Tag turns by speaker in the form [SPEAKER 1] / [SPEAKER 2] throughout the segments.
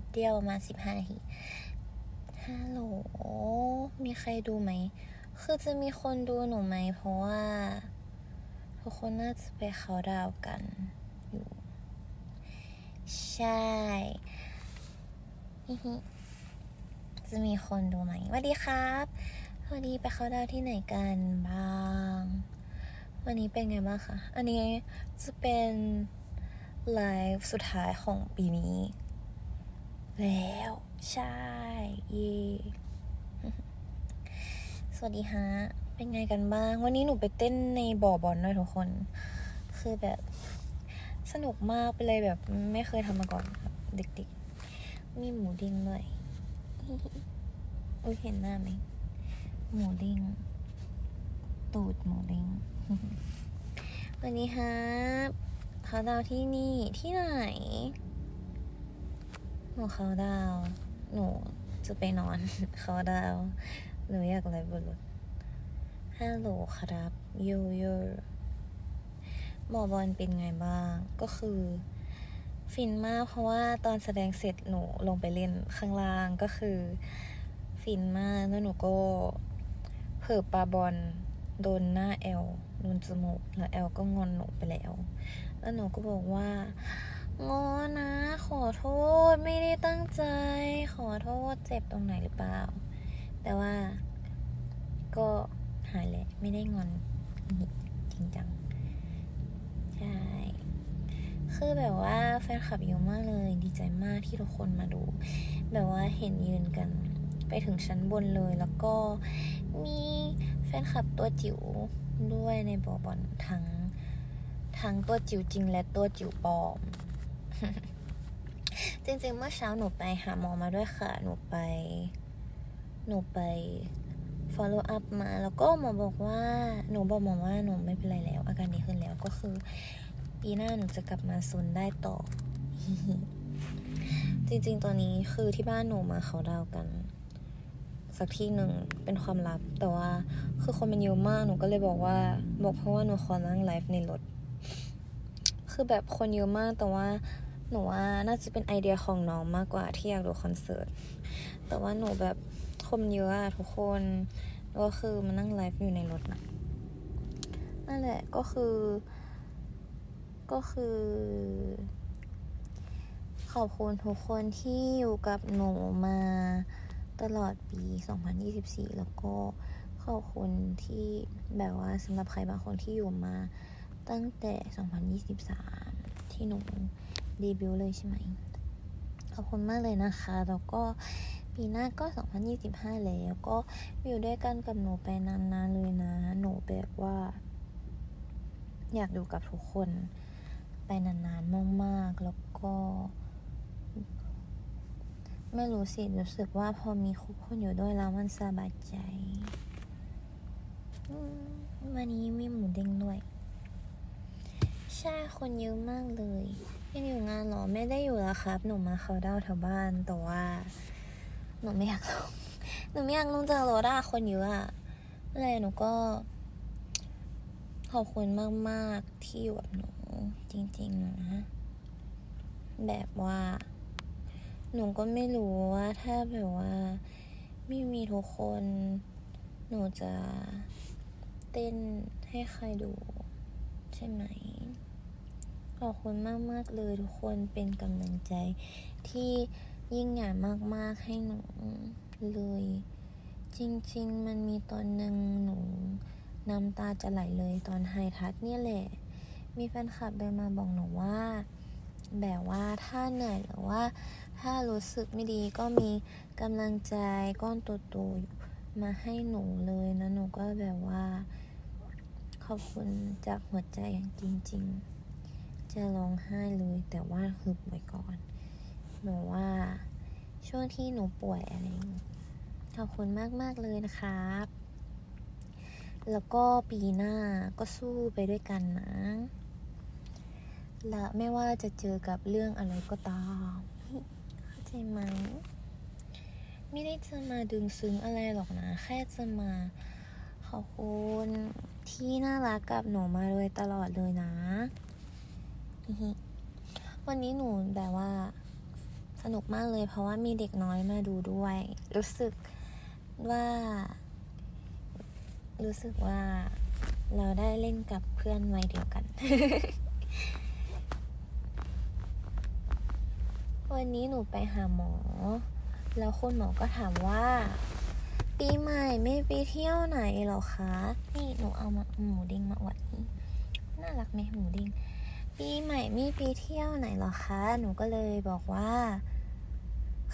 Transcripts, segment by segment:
[SPEAKER 1] ป๊บเดียวประมาณสิบห้านาทีฮัลโหล มีใครดูไหม คือจะมีคนดูหนูไหม เพราะว่าทุกคนน่าจะไปเขาดาวกันอยู่ ใช่จะมีคนดูไหมสวัสดีครับสวัสดีไปเขาดาวที่ไหนกันบ้าง วันนี้เป็นไงบ้างคะ อันนี้จะเป็นไลฟ์สุดท้ายของปีนี้ แล้ว ใช่ เย่สวัสดีฮะ เป็นไงกันบ้าง วันนี้หนูไปเต้นในบ่อบอลด้วยทุกคน คือแบบ สนุกมากไปเลยแบบ ไม่เคยทำมาก่อนครับเด็กๆ มีหมูดิ้งด้วยอุ้ยเห็นหน้าไหม หมูดิ้ง ตูดหมูดิ้งวันนี้ฮะเขาดาวที่นี่ที่ไหน นูเขาดาว หนูจะไปนอน เขาดาว หนูอยากไลฟ์บนรถฮัลโหลครับยโย่หมอบอลเป็นไงบ้าง ก็คือ ฟินมากเพราะว่าตอนแสดงเสร็จหนูลงไปเล่นข้างล่างก็คือ ฟินมากแล้วหนูก็เผิ่ปาบอลโดนหน้าแอลโดนจมูกแล้วแอลก็งอนหนูไปแล้ว แล้วหนูก็บอกว่า งอนะ ขอโทษไม่ได้ตั้งใจ ขอโทษเจ็บตรงไหนหรือเปล่า แต่ว่า ก็หายแหละไม่ได้งอนจริงจังใช่คือแบบว่าแฟนคลับเยอะมากเลย ดีใจมากที่ทุกคนมาดู แบบว่าเห็นยืนกันไปถึงชั้นบนเลยแล้วก็มีแฟนคลับตัวจิ๋วด้วยในบอบอลทั้งทั้งตัวจิ๋วจริงและตัวจิ๋วปลอม จริงๆ เมื่อเช้าหนูไปหาหมอมาด้วยค่ะ หนูไป หนูไป follow up มาแล้วก็หมอบอกว่า หนูบอกหมอว่าหนูไม่เป็นไรแล้ว อาการดีขึ้นแล้วก็คือ ปีหน้าหนูจะกลับมาซนได้ต่อ จริงๆ ตอนนี้คือที่บ้านหนูมาเขาดาวกัน สักที่หนึ่งเป็นความลับ แต่ว่าคือคนมันเยอะมากหนูก็เลยบอกว่า บอกเพราะว่าหนูขอนั่งไลฟ์ในรถ คือแบบคนเยอะมากแต่ว่า หนูว่าน่าจะเป็นไอเดียของน้องมากกว่าที่อยากดูคอนเสิร์ต แต่ว่าหนูแบบคนเยอะอะทุกคนวก็คือมานั่งไลฟ์อยู่ในรถนะนั่นแหละก็คือ ก็คือ ขอบคุณทุกคนที่อยู่กับหนูมาตลอดปี 2024 แล้วก็ขอบคุณที่แบบว่าสำหรับใครบางคนที่อยู่มาตั้งแต่ 2023 ที่หนู เดบิวเลยใช่ไหม ขอบคุณมากเลยนะคะ แล้วก็ปีหน้าก็ 2025 แล้วก็อยู่ด้วยกันกับหนูไปนานๆเลยนะ หนูแบบว่า อยากอยู่กับทุกคน ไปนานๆมากๆ แล้วก็ ไม่รู้สิ รู้สึกว่าพอมีคนอยู่ด้วยแล้วมันสบายใจ วันนี้มีหมูเด้งด้วย ใช่คนเยอะมากเลยยังอยู่งานเหรอไม่ได้อยู่แล้วครับ หนูมาเขาน์ดาแถวบ้านแต่ว่า หนูไม่อยากลงหนูไม่อยากลงจากรถอะคนเยอะอะอะไรหนูก็ ขอบคุณมากๆที่อยู่กับหนู จริง ๆ นะแบบว่า หนูก็ไม่รู้ว่าถ้าแบบว่าไม่มีทุกคน หนูจะเต้นให้ใครดู ใช่ไหม ขอบคุณมาก ๆ เลยทุกคนเป็นกำลังใจ ที่ยิ่งใหญ่มาก ๆ ให้หนูเลย จริง ๆ มันมีตอนหนึ่งหนูน้ำตาจะไหลเลยตอนไฮทัชเนี่ยแหละ มีแฟนคลับเดินมาบอกหนูว่า แบบว่าถ้าเหนื่อยหรือว่า ถ้ารู้สึกไม่ดีก็มีกำลังใจก้อนโตๆมาให้หนูเลยนะหนูก็แบบว่า ขอบคุณจากหัวใจอย่างจริง ๆ จะร้องไห้เลยแต่ว่าฮึบไว้ก่อน หนูว่าช่วงที่หนูป่วยอะไรขอบคุณมากๆเลยนะครับ แล้วก็ปีหน้าก็สู้ไปด้วยกันนะ และไม่ว่าจะเจอกับเรื่องอะไรก็ตามเข้าใจไหมไม่ได้จะมาดึงซึ้งอะไรหรอกนะ แค่จะมาขอบคุณที่น่ารักกับหนูมาโดยตลอดเลยนะ วันนี้หนูแบบว่าสนุกมากเลย เพราะว่ามีเด็กน้อยมาดูด้วย รู้สึกว่า รู้สึกว่า เราได้เล่นกับเพื่อนวัยเดียวกัน วันนี้หนูไปหาหมอ แล้วคุณหมอก็ถามว่าปีใหม่ไม่ไปเที่ยวไหนหรอคะ นี่หนูเอามาหมูเด้งมาอวดนี่น่ารักไหมหมูเด้ง ปีใหม่ม่ไปเที่ยวไหนหรอคะ หนูก็เลยบอกว่า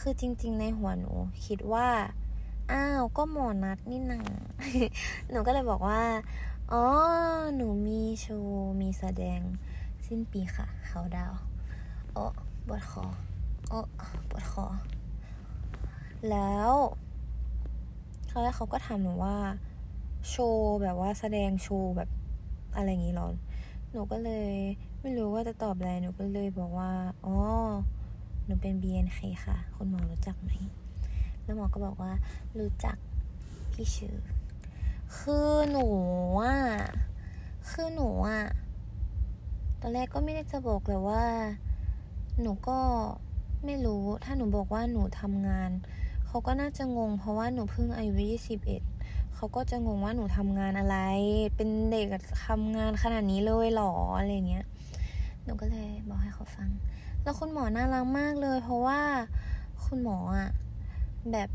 [SPEAKER 1] คือจริง ๆ ในหัวหนู คิดว่า อ้าว ก็หมอนัดนี่นาหนูก็เลยบอกว่า อ๋อ หนูมีโชว์มีแสดงสิ้นปีค่ะ เขาดาวโอ้ปวดคอโอ้ปวดคอ แล้วเขาแล้วเขาก็ถามหนูว่า โชว์แบบว่าแสดงโชว์แบบอะไรอย่างงี้หรอหนูก็เลย ไม่รู้ว่าจะตอบอะไรหนูก็เลยบอกว่าอ๋อหนูเป็น BNK ค่ะ คุณหมอรู้จักไหม แล้วหมอก็บอกว่า รู้จักพี่ชื่อ คือหนูอะคือหนูอะตอนแรกก็ไม่ได้จะบอกเลยว่า หนูก็ไม่รู้ถ้าหนูบอกว่าหนูทำงาน เขาก็น่าจะงง เพราะว่าหนูเพิ่งอายุยี่สิบเอ็ดเขาก็จะงงว่าหนูทำงานอะไร เป็นเด็กทำงานขนาดนี้เลยหรออะไรเงี้ย หนูก็เลยบอกให้เขาฟัง แล้วคุณหมอน่ารักมากเลย เพราะว่าคุณหมออะแบบ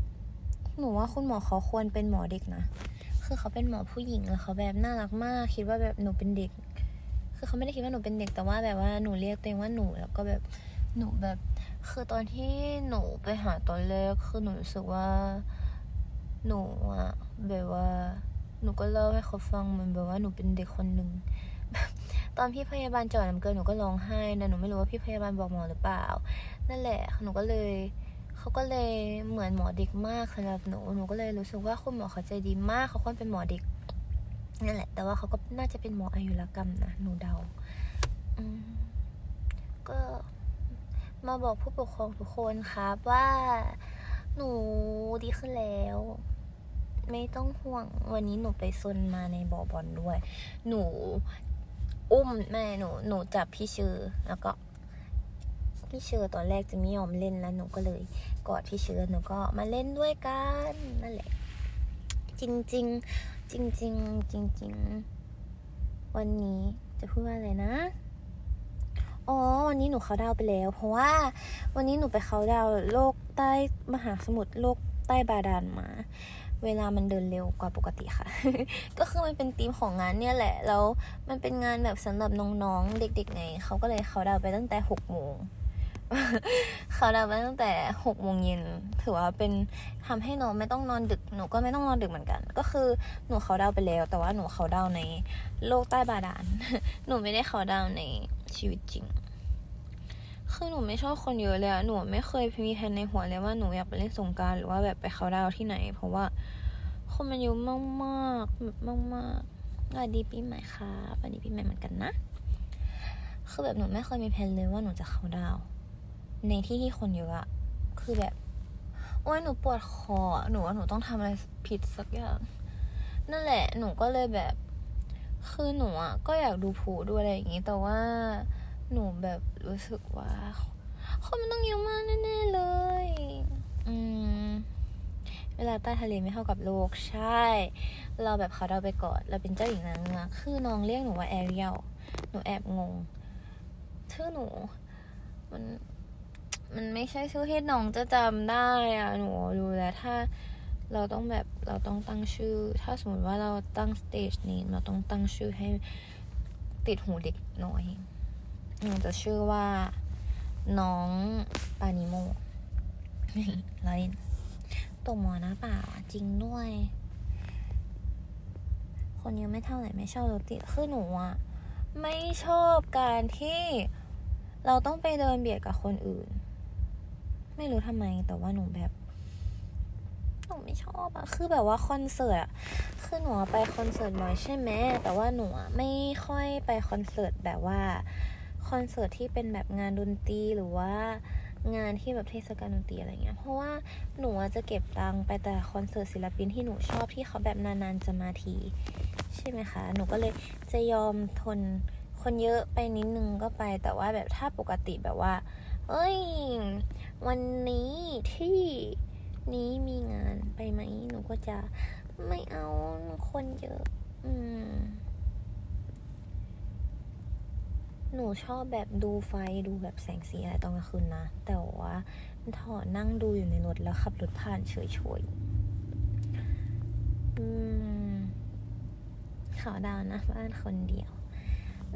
[SPEAKER 1] หนูว่าคุณหมอเขาควรเป็นหมอเด็กนะ คือเขาเป็นหมอผู้หญิงแล้วเขาแบบน่ารักมาก คิดว่าแบบหนูเป็นเด็ก คือเขาไม่ได้คิดว่าหนูเป็นเด็กแต่ว่าแบบว่าหนูเรียกตัวเองว่าหนูแล้วก็แบบหนูแบบ คือตอนที่หนูไปหาตอนแรกคือหนูรู้สึกว่า หนูอะแบบว่า หนูก็เล่าให้เขาฟังเหมือนแบบว่าหนูเป็นเด็กคนหนึ่ง ตอนพี่พยาบาลเจอดน้ำเกลือหนูก็ร้องไห้นะหนูไม่รู้ว่าพี่พยาบาลบอกหมอหรือเปล่า นั่นแหละหนูก็เลยเขาก็เลยเหมือนหมอเด็กมากสำหรับหนูหนูก็เลยรู้สึกว่าคุณหมอเขาใจดีมากเขาควรเป็นหมอเด็กนั่นแหละ แต่ว่าเขาก็น่าจะเป็นหมออายุรกรรมนะหนูเดาก็มาบอกผู้ปกครองทุกคนครับว่าหนูดีขึ้นแล้ว ไม่ต้องห่วงวันนี้หนูไปซนมาในบ่อบอลด้วย หนู อุ้มแม่หนูหนูจับพี่ชื่อแล้วก็ พี่เชอตอนแรกจะไม่ยอมเล่นแล้วหนูก็เลยกอดพี่เชอหนูก็มาเล่นด้วยกันนั่นแหละจริงจริงจริงจริงจริงวันนี้จะพูดว่าอะไรนะอ๋อวันนี้หนูเขาดาวไปแล้ว เพราะว่า วันนี้หนูไปเขาดาวโลกใต้มหาสมุทรโลกใต้บาดาลมา เวลามันเดินเร็วกว่าปกติค่ะ ก็คือมันเป็นธีมของงานเนี่ยแหละ แล้วมันเป็นงานแบบสำหรับน้องๆ เด็กๆไงเขาก็เลยเขาดาวไปตั้งแต่หกโมงเขาดาวไปตั้งแต่หกโมงเย็นถือว่าเป็นทำให้น้องไม่ต้องนอนดึกหนูก็ไม่ต้องนอนดึกเหมือนกัน ก็คือหนูเขาดาวไปแล้ว แต่ว่าหนูเขาดาวในโลกใต้บาดาลหนูไม่ได้เขาดาวในชีวิตจริง คือหนูไม่ชอบคนเยอะเลยอะหนูไม่เคยมีแผนในหัวเลยว่าหนูอยากไปเล่นสงการหรือว่าแบบไปเขาดาวที่ไหน เพราะว่าคนมันเยอะมากๆแบบมากสวัสดีปีใหม่ค่ะสวัสดีปีใหม่เหมือนกันนะ คือแบบหนูไม่เคยมีแผนเลยว่าหนูจะเขาดาว ในที่ที่คนเยอะอะคือแบบโอ้ยหนูปวดคอ หนูว่าหนูต้องทำอะไรผิดสักอย่าง นั่นแหละ หนูก็เลยแบบ คือหนูอะก็อยากดูผูด้วยอะไรอย่างงี้ แต่ว่า หนูแบบรู้สึกว่าคนมันต้องเยอะมากแน่ๆเลย อืม เวลาใต้ทะเลไม่เท่ากับโลก ใช่ เราแบบเขาเราไปก่อนเราเป็นเจ้าหญิงนางเงือกคือน้องเรียกหนูว่าแอเรียล หนูแอบงง ชื่อหนู มัน มันไม่ใช่ชื่อที่น้องจะจำได้อะหนูรู้แล้วถ้าเราต้องแบบเราต้องตั้งชื่อ ถ้าสมมติว่าเราตั้งสเตจนี้เราต้องตั้งชื่อให้ติดหูเด็กหน่อย หนูจะชื่อว่าน้องปานิโมเราล่นตกหมอนะเปล่าจริงด้วย คนเยอะไม่เท่าไหร่ไม่ชอบรถติดคือหนูอะไม่ชอบการที่เราต้องไปเดินเบียดกับคนอื่น ไม่รู้ทำไมแต่ว่าหนูแบบหนูไม่ชอบอะคือแบบว่าคอนเสิร์ตอะคือหนูไปคอนเสิร์ตบ่อยใช่ไหมแต่ว่าหนูไม่ค่อยไปคอนเสิร์ตแบบว่า คอนเสิร์ตที่เป็นแบบงานดนตรีหรือว่างานที่แบบเทศกาลดนตรีอะไรเงี้ย เพราะว่าหนูจะเก็บตังค์ไปแต่คอนเสิร์ตศิลปินที่หนูชอบที่เขาแบบนานๆจะมาที ใช่ไหมคะ หนูก็เลยจะยอมทนคนเยอะไปนิดนึงก็ไป แต่ว่าแบบถ้าปกติแบบว่า เอ้ย วันนี้ที่นี้มีงานไปไหม หนูก็จะไม่เอาคนเยอะ อืม ห นูชอบแบบดูไฟดูแบบแสงสีอะไรตอนกลางคืนนะ แต่ว่าถอดนั่งดูอยู่ในรถแล้วขับรถผ่านเฉยๆอืมขาวดาวนะบ้านคนเดียว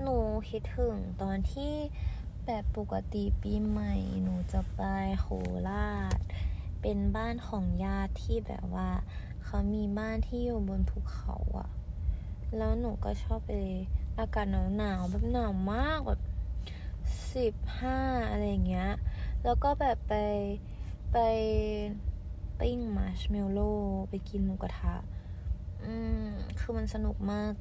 [SPEAKER 1] หนูคิดถึงตอนที่แบบปกติปีใหม่ หนูจะไปโคราช เป็นบ้านของญาติที่แบบว่าเขามีบ้านที่อยู่บนภูเขาอะแล้วหนูก็ชอบไป อากาศหนาวๆแบบหนาวมากแบบสิบห้าอะไรอย่างเงี้ย แล้วก็แบบไปไปปิ้งมาร์ชเมลโล่ไปกินหมูกระทะ อืม คือมันสนุกมาก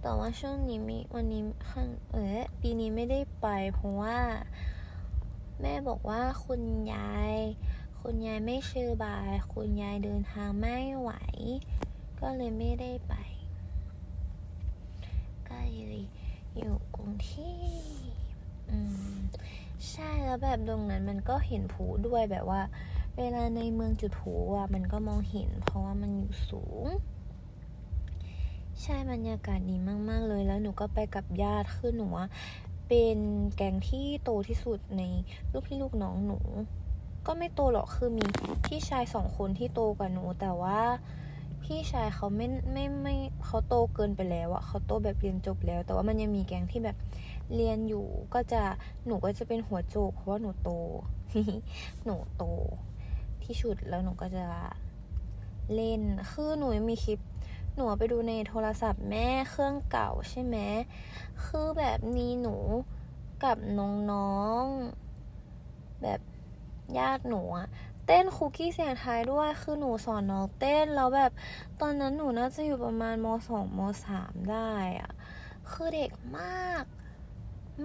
[SPEAKER 1] แต่ว่าช่วงนี้มีวันนี้ข้างเออปีนี้ไม่ได้ไป เพราะว่า แม่บอกว่าคุณยาย คุณยายไม่สบาย คุณยายเดินทางไม่ไหว ก็เลยไม่ได้ไปก็เลย อยู่กรุงเทพอืมใช่แล้วแบบตรงนั้นมันก็เห็นผูด้วยแบบว่า เวลาในเมืองจุดผูอะมันก็มองเห็น เพราะว่ามันอยู่สูง ใช่บรรยากาศดีมาก ๆ เลยแล้วหนูก็ไปกับญาติคือหนูอะเป็นแกงที่โตที่สุดในลูกพี่ลูกน้องหนู ก็ไม่โตหรอกคือมีพี่ชายสองคนที่โตกว่าหนู แต่ว่า พี่ชายเขาไม่ไม่ไม่เขาโตเกินไปแล้วอะเขาโตแบบเรียนจบแล้ว แต่ว่ามันยังมีแก๊งที่แบบเรียนอยู่ก็จะหนูก็จะเป็นหัวโจกเพราะว่าหนูโต หนูโตที่สุดแล้วหนูก็จะเล่น คือหนูยังมีคลิป หนูไปดูในโทรศัพท์แม่เครื่องเก่าใช่ไหม คือแบบมีหนูกับน้องๆ แบบญาติหนูอะ เต้นคุกกี้เสียงไทายด้วย คือหนูสอนน้องเต้นแล้วแบบ ตอนนั้นหนูน่าจะอยู่ประมาณมสองมสามได้อะคือเด็กมาก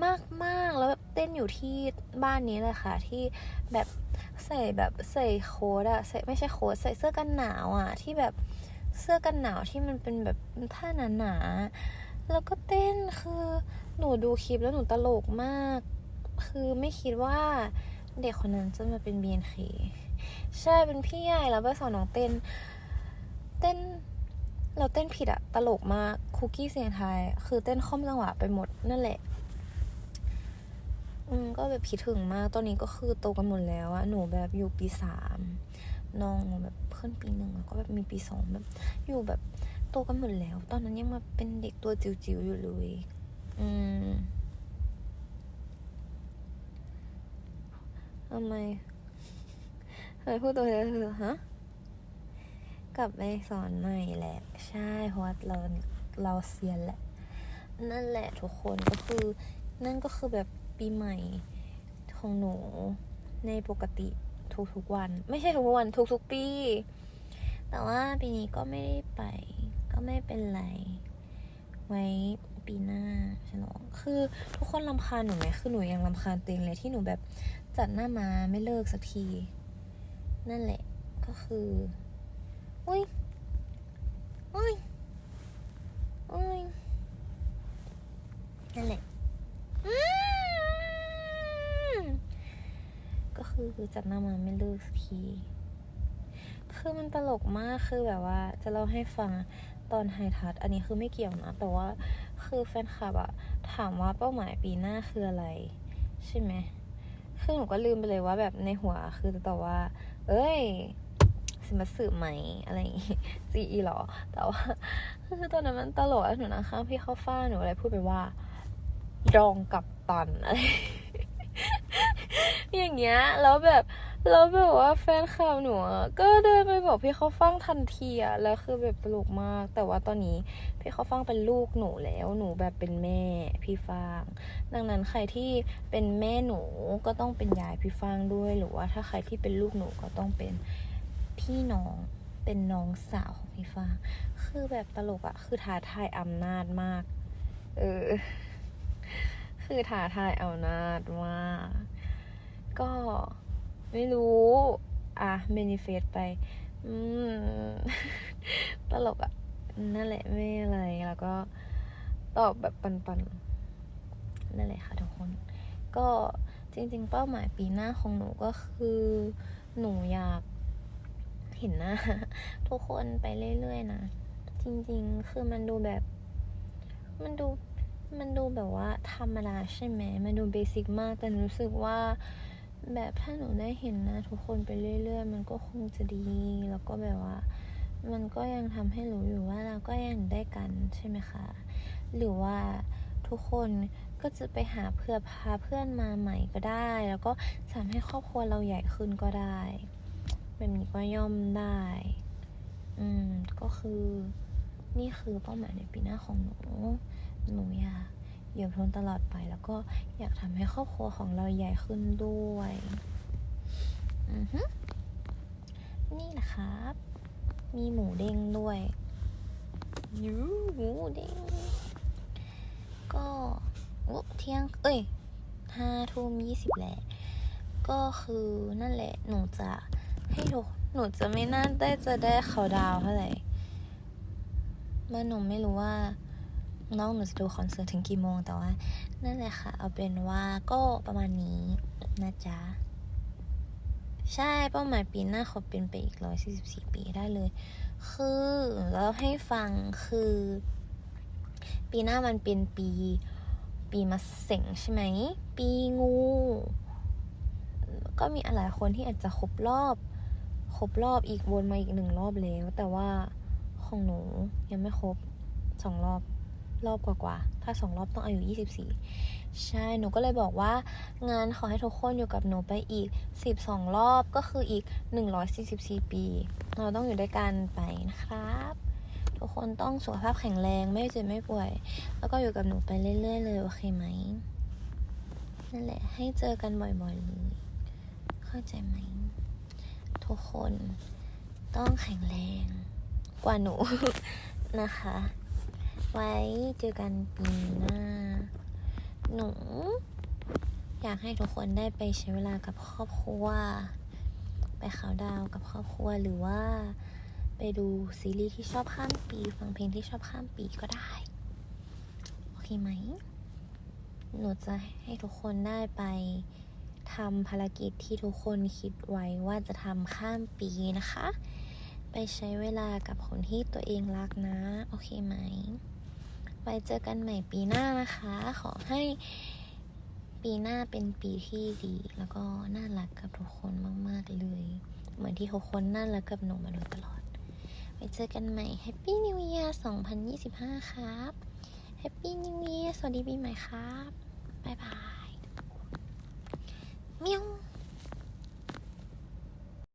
[SPEAKER 1] มากมากแล้วแบบเต้นอยู่ที่บ้านนี้เลยค่ะ ที่แบบใส่แบบใส่โค้ดอะใส่ไม่ใช่โค้ดใส่เสื้อกันหนาวอะที่แบบเสื้อกันหนาวที่มันเป็นแบบท่าหนาๆแล้วก็เต้นคือหนูดูคลิปแล้วหนูตลกมาก คือไม่คิดว่าเด็กคนนั้นจะมาเป็น BNK ใช่เป็นพี่ใหญ่แล้วไปสอนน้องเต้น เต้นเราเต้นผิดอะตลกมากคุกกี้เสียงไทย คือเต้นข้อมจังหวะไปหมดนั่นแหละ อืมก็แบบคิดถึงมาก ตอนนี้ก็คือโตกันหมดแล้วอะหนูแบบอยู่ปีสามน้องแบบเพื่อนปีหนึ่งแล้วก็แบบมีปีสองแบบ อยู่แบบโตกันหมดแล้ว ตอนนั้นยังมาเป็นเด็กตัวจิ๋วๆอยู่เลย อืมทำไม ทำไมพูดตัวเธอฮะกลับไปสอนใหม่แหละ ใช่เพราะว่าเราเราเซียนแหละ นั่นแหละทุกคนก็คือ นั่นก็คือแบบปีใหม่ของหนูในปกติทุกๆวัน ไม่ใช่ทุกวัน ทุกๆปี แต่ว่าปีนี้ก็ไม่ได้ไป ก็ไม่เป็นไร ไว้ปีหน้าฉลองคือทุกคนลำคาญหนูไหมคือหนูยังลำคาญตัวเองเลยที่หนูแบบจัดหน้ามาไม่เลิกสักที นั่นแหละก็คืออุ้ยอุ้ยอุ้ยนั่นแหละอืมก็คือจัดหน้ามาไม่เลิกสักทีคือมันตลกมากคือแบบว่าจะเล่าให้ฟังตอนไฮทัชอันนี้คือไม่เกี่ยวนะ แต่ว่าคือแฟนคลับอะถามว่าเป้าหมายปีหน้าคืออะไร ใช่ไหมคือหนูก็ลืมไปเลยว่าแบบในหัวคือจะตอบว่า เอ้ยสิมาสืบไหมอะไรอย่างงี้จีอีหรอ แต่ว่าคือตอนนั้นมันตลกอะหนูนะข้างพี่เข้าฟ้าหนูอะไรพูดไปว่า รองกับตันอะไรอย่างเงี้ย แล้วแบบ แล้วแบบว่าแฟนคลับหนูก็เดินไปบอกพี่เขาฟังทันทีอะแล้วคือแบบตลกมาก แต่ว่าตอนนี้พี่เขาฟังเป็นลูกหนูแล้ว หนูแบบเป็นแม่พี่ฟาง ดังนั้นใครที่เป็นแม่หนูก็ต้องเป็นยายพี่ฟางด้วย หรือว่าถ้าใครที่เป็นลูกหนูก็ต้องเป็นพี่น้องเป็นน้องสาวของพี่ฟาง คือแบบตลกอะคือท้าทายอำนาจมาก เออ คือท้าทายอำนาจมาก ก็ ไม่รู้ อะเมนิเฟสไป อืม ตลกอะนั่นแหละไม่อะไร แล้วก็ตอบแบบปันๆ นั่นแหละค่ะทุกคน ก็จริงๆ เป้าหมายปีหน้าของหนูก็คือ หนูอยากเห็นหน้าทุกคนไปเรื่อยๆนะ จริงๆ คือมันดูแบบ มันดูมันดูแบบว่าธรรมดาใช่ไหม มันดูเบสิกมาก แต่หนูรู้สึกว่า แบบถ้าหนูได้เห็นนะ ทุกคนไปเรื่อย ๆ มันก็คงจะดี แล้วก็แบบว่า มันก็ยังทำให้รู้อยู่ว่าเราก็ยังได้กันใช่ไหมคะ หรือว่าทุกคนก็จะไปหาเพื่อพาเพื่อนมาใหม่ก็ได้ แล้วก็ทำให้ครอบครัวเราใหญ่ขึ้นก็ได้แบบนี้ก็ย่อมได้ อืม ก็คือ นี่คือเป้าหมายในปีหน้าของหนู หนูอยาก อยู่ทนตลอดไป แล้วก็อยากทำให้ครอบครัวของเราใหญ่ขึ้นด้วยอือฮึนี่แหละครับ มีหมูเด้งด้วยยูหมูเด้งก็โอเที่ยง เอ้ยห้าทุ่มยี่สิบแหละก็คือนั่นแหละ หนูจะให้ทุกหนูจะไม่น่าได้จะได้เขาดาวเท่าไหร่เมื่อหนูไม่รู้ว่า น้องหนูจะดูคอนเสิร์ตถึงกี่โมงแต่ว่า นั่นแหละค่ะ เอาเป็นว่าก็ประมาณนี้นะจ๊ะ ใช่เป้าหมายปีหน้าขอเป็นไปอีกร้อยสี่สิบสี่ปีได้เลย คือแล้วให้ฟังคือ ปีหน้ามันเป็นปี ปีมะเสงใช่ไหม ปีงู ก็มีหลายคนที่อาจจะครบรอบครบรอบอีกวนมาอีกหนึ่งรอบแล้ว แต่ว่าของหนูยังไม่ครบสองรอบ รอบกว่าๆ ถ้าสองรอบต้องอายุ 24 ใช่ หนูก็เลยบอกว่า งานขอให้ทุกคนอยู่กับหนูไปอีก 12 รอบก็คืออีก 144 ปี เราต้องอยู่ด้วยกันไปนะครับ ทุกคนต้องสุขภาพแข็งแรงไม่เจ็บไม่ป่วย แล้วก็อยู่กับหนูไปเรื่อยๆเลยโอเคไหมนั่นแหละให้เจอกันบ่อยๆเลยเข้าใจไหม ทุกคนต้องแข็งแรงกว่าหนูนะคะ ไว้เจอกันปีหน้า หนู อยากให้ทุกคนได้ไปใช้เวลากับครอบครัว ไปเขาน์ดาวกับครอบครัวหรือว่า ไปดูซีรีส์ที่ชอบข้ามปี ฟังเพลงที่ชอบข้ามปีก็ได้ โอเคไหม หนูจะให้ทุกคนได้ไปทำภารกิจที่ทุกคนคิดไว้ว่าจะทำข้ามปีนะคะ ไปใช้เวลากับคนที่ตัวเองรักนะ โอเคไหม ไว้เจอกันใหม่ปีหน้านะคะ ขอให้ปีหน้าเป็นปีที่ดี แล้วก็น่ารักกับทุกคนมาก ๆ เลย เหมือนที่ทุกคนน่ารักกับหนูมาโดยตลอดไว้เจอกันใหม่ Happy New Year 2025 ครับ Happy New Year สวัสดีปีใหม่ครับ บ๊ายบายเมียว